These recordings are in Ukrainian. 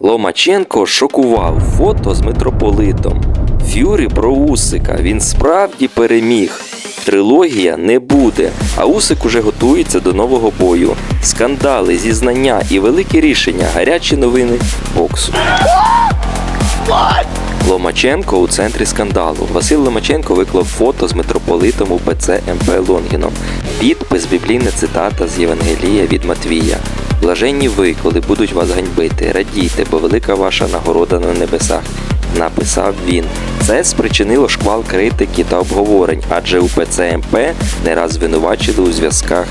Ломаченко шокував фото з митрополитом. Ф'юрі про Усика. Він справді переміг. Трилогія не буде, а Усик уже готується до нового бою. Скандали, зізнання і великі рішення. Гарячі новини боксу. Ломаченко у центрі скандалу. Василь Ломаченко виклав фото з митрополитом УПЦ МП Лонгіном. Підпис біблійна цитата з Євангелія від Матвія. Блаженні ви, коли будуть вас ганьбити, радійте, бо велика ваша нагорода на небесах. Написав він. Це спричинило шквал критики та обговорень, адже УПЦ МП не раз звинувачили у зв'язках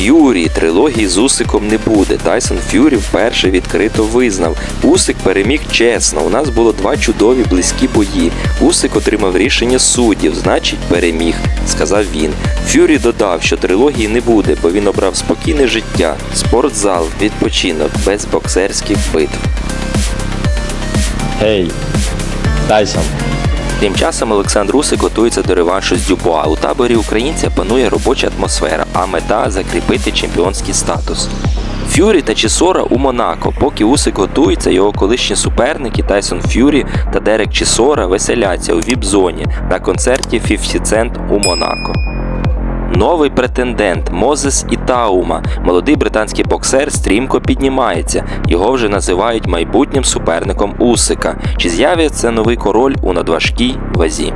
Ф'юрі трилогії з Усиком не буде. Тайсон Ф'юрі вперше відкрито визнав. Усик переміг чесно. У нас було два чудові близькі бої. Усик отримав рішення суддів, значить переміг, сказав він. Ф'юрі додав, що трилогії не буде, бо він обрав спокійне життя, спортзал, відпочинок без боксерських битв. Гей, Тайсон. Тим часом Олександр Усик готується до реваншу з Дюбуа. У таборі українця панує робоча атмосфера, а мета закріпити чемпіонський статус. Ф'юрі та Чісора у Монако. Поки Усик готується, його колишні суперники Тайсон Ф'юрі та Дерек Чісора веселяться у віп-зоні на концерті 50 Cent у Монако. Новий претендент Мозес Ітаума, молодий британський боксер, стрімко піднімається. Його вже називають майбутнім суперником Усика. Чи з'явиться новий король у надважкій вазі?